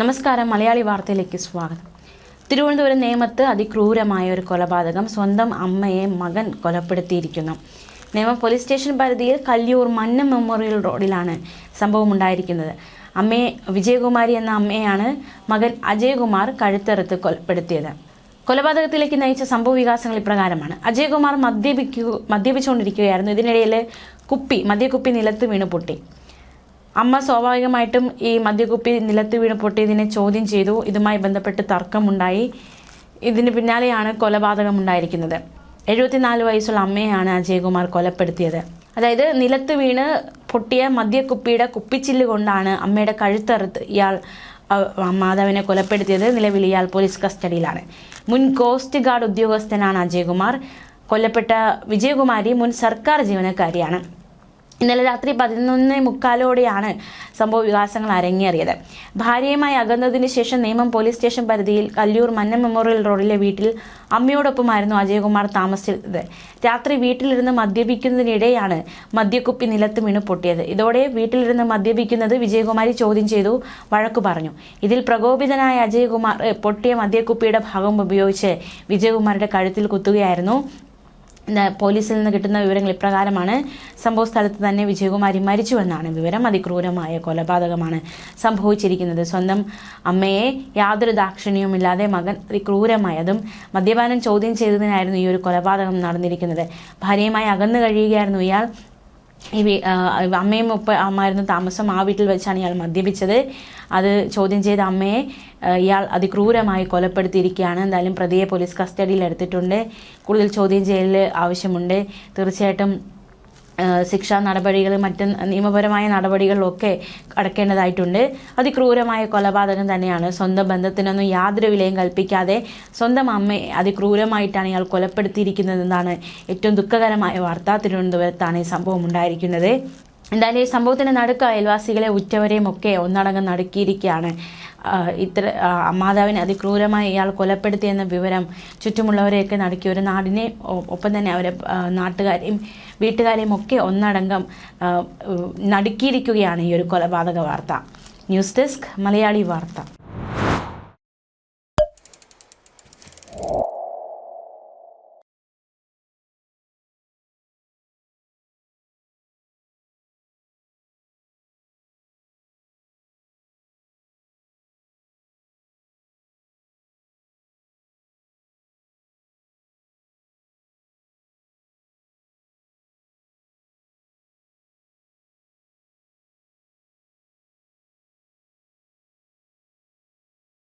നമസ്കാരം. മലയാളി വാർത്തയിലേക്ക് സ്വാഗതം. തിരുവനന്തപുരം നേമത്ത് അതിക്രൂരമായ ഒരു കൊലപാതകം സ്വന്തം അമ്മയെ മകൻ കൊലപ്പെടുത്തിയിരിക്കുന്നു. നേമം പോലീസ് സ്റ്റേഷൻ പരിധിയിൽ കല്ലിയൂർ മന്നം മെമ്മോറിയൽ റോഡിലാണ് സംഭവം ഉണ്ടായിരിക്കുന്നത് അമ്മയെ വിജയകുമാരി എന്ന അമ്മയാണ് മകൻ അജയകുമാർ കഴുത്തറുത്ത് കൊലപ്പെടുത്തിയത്. കൊലപാതകത്തിലേക്ക് നയിച്ച സംഭവ വികാസങ്ങൾ ഇപ്രകാരമാണ്. അജയകുമാർ മദ്യപിക്കു മദ്യപിച്ചുകൊണ്ടിരിക്കുകയായിരുന്നു. ഇതിനിടയിൽ കുപ്പി മദ്യക്കുപ്പി നിലത്ത് വീണ് പൊട്ടി. അമ്മ സ്വാഭാവികമായിട്ടും ഈ മദ്യക്കുപ്പി നിലത്ത് വീണ് പൊട്ടിയതിനെ ചോദ്യം ചെയ്തു. ഇതുമായി ബന്ധപ്പെട്ട് തർക്കമുണ്ടായി. ഇതിന് പിന്നാലെയാണ് കൊലപാതകം ഉണ്ടായിരിക്കുന്നത് എഴുപത്തിനാല് വയസ്സുള്ള അമ്മയെയാണ് അജയകുമാർ കൊലപ്പെടുത്തിയത്. അതായത് നിലത്ത് വീണ് പൊട്ടിയ മദ്യക്കുപ്പിയുടെ കുപ്പിച്ചില്ല് കൊണ്ടാണ് അമ്മയുടെ കഴുത്തറുത്ത് ഇയാൾ മാധവനെ കൊലപ്പെടുത്തിയത്. നിലവിൽ ഇയാൾ പോലീസ് കസ്റ്റഡിയിലാണ്. മുൻ കോസ്റ്റ് ഗാർഡ് ഉദ്യോഗസ്ഥനാണ് അജയകുമാർ. കൊല്ലപ്പെട്ട വിജയകുമാരി മുൻ സർക്കാർ ജീവനക്കാരിയാണ്. ഇന്നലെ രാത്രി പതിനൊന്ന് മുക്കാലോടെയാണ് സംഭവ വികാസങ്ങൾ അരങ്ങേറിയത്. ഭാര്യയുമായി അകന്നതിന് ശേഷം നേമം പോലീസ് സ്റ്റേഷൻ പരിധിയിൽ കല്ലൂർ മന്ന മെമ്മോറിയൽ റോഡിലെ വീട്ടിൽ അമ്മയോടൊപ്പമായിരുന്നു അജയകുമാർ താമസിച്ചത്. രാത്രി വീട്ടിലിരുന്ന് മദ്യപിക്കുന്നതിനിടെയാണ് മദ്യക്കുപ്പി നിലത്ത് വീണ് പൊട്ടിയത്. ഇതോടെ വീട്ടിലിരുന്ന് മദ്യപിക്കുന്നത് വിജയകുമാരി ചോദ്യം ചെയ്തു വഴക്കു പറഞ്ഞു. ഇതിൽ പ്രകോപിതനായ അജയകുമാർ പൊട്ടിയ മദ്യക്കുപ്പിയുടെ ഭാഗം ഉപയോഗിച്ച് വിജയകുമാരുടെ കഴുത്തിൽ കുത്തുകയായിരുന്നു. പോലീസിൽ നിന്ന് കിട്ടുന്ന വിവരങ്ങൾ ഇപ്രകാരമാണ്. സംഭവ സ്ഥലത്ത് തന്നെ വിജയകുമാരി മരിച്ചുവെന്നാണ് വിവരം. അതിക്രൂരമായ കൊലപാതകമാണ് സംഭവിച്ചിരിക്കുന്നത്. സ്വന്തം അമ്മയെ യാതൊരു ദാക്ഷിണ്യവുമില്ലാതെ മകൻ അതിക്രൂരമായതും മദ്യപാനം ചോദ്യം ചെയ്തതിനായിരുന്നു ഈ ഒരു കൊലപാതകം നടന്നിരിക്കുന്നത്. ഭാര്യയുമായി അകന്നു കഴിയുകയായിരുന്നു ഇയാൾ. ഈ അമ്മയും ഒപ്പ അമ്മായിരുന്നു താമസം ആ വീട്ടിൽ വെച്ചാണ് ഇയാൾ മദ്യപിച്ചത്. അത് ചോദ്യം ചെയ്ത അമ്മയെ ഇയാൾ അതിക്രൂരമായി കൊലപ്പെടുത്തിയിരിക്കുകയാണ്. എന്തായാലും പ്രതിയെ പോലീസ് കസ്റ്റഡിയിൽ എടുത്തിട്ടുണ്ട്. കൂടുതൽ ചോദ്യം ചെയ്യൽ ആവശ്യമുണ്ട്. തീർച്ചയായിട്ടും ശിക്ഷാ നടപടികൾ മറ്റ് നിയമപരമായ നടപടികളൊക്കെ അടക്കേണ്ടതായിട്ടുണ്ട്. അതിക്രൂരമായ കൊലപാതകം തന്നെയാണ്. സ്വന്തം ബന്ധത്തിനൊന്നും യാതൊരു വിലയും കൽപ്പിക്കാതെ സ്വന്തം അമ്മയെ അതിക്രൂരമായിട്ടാണ് ഇയാൾ കൊലപ്പെടുത്തിയിരിക്കുന്നതെന്നാണ് ഏറ്റവും ദുഃഖകരമായ വാർത്ത. തിരുവനന്തപുരത്താണ് ഈ സംഭവം ഉണ്ടായിരിക്കുന്നത്. എന്തായാലും ഈ സംഭവത്തിന് നടുക്ക് അയൽവാസികളെ ഉറ്റവരെയും ഒക്കെ ഒന്നടങ്കം നടുക്കിയിരിക്കുകയാണ്. ഇത്ര മാതാവിനെ അതിക്രൂരമായി ഇയാൾ കൊലപ്പെടുത്തിയെന്ന വിവരം ചുറ്റുമുള്ളവരെയൊക്കെ നടുക്കി ഒരു നാടിനെ ഒപ്പം തന്നെ അവരെ നാട്ടുകാരെയും വീട്ടുകാരെയും ഒക്കെ ഒന്നടങ്കം നടുക്കിയിരിക്കുകയാണ് ഈ ഒരു കൊലപാതക വാർത്ത. ന്യൂസ് ഡെസ്ക് മലയാളി വാർത്ത.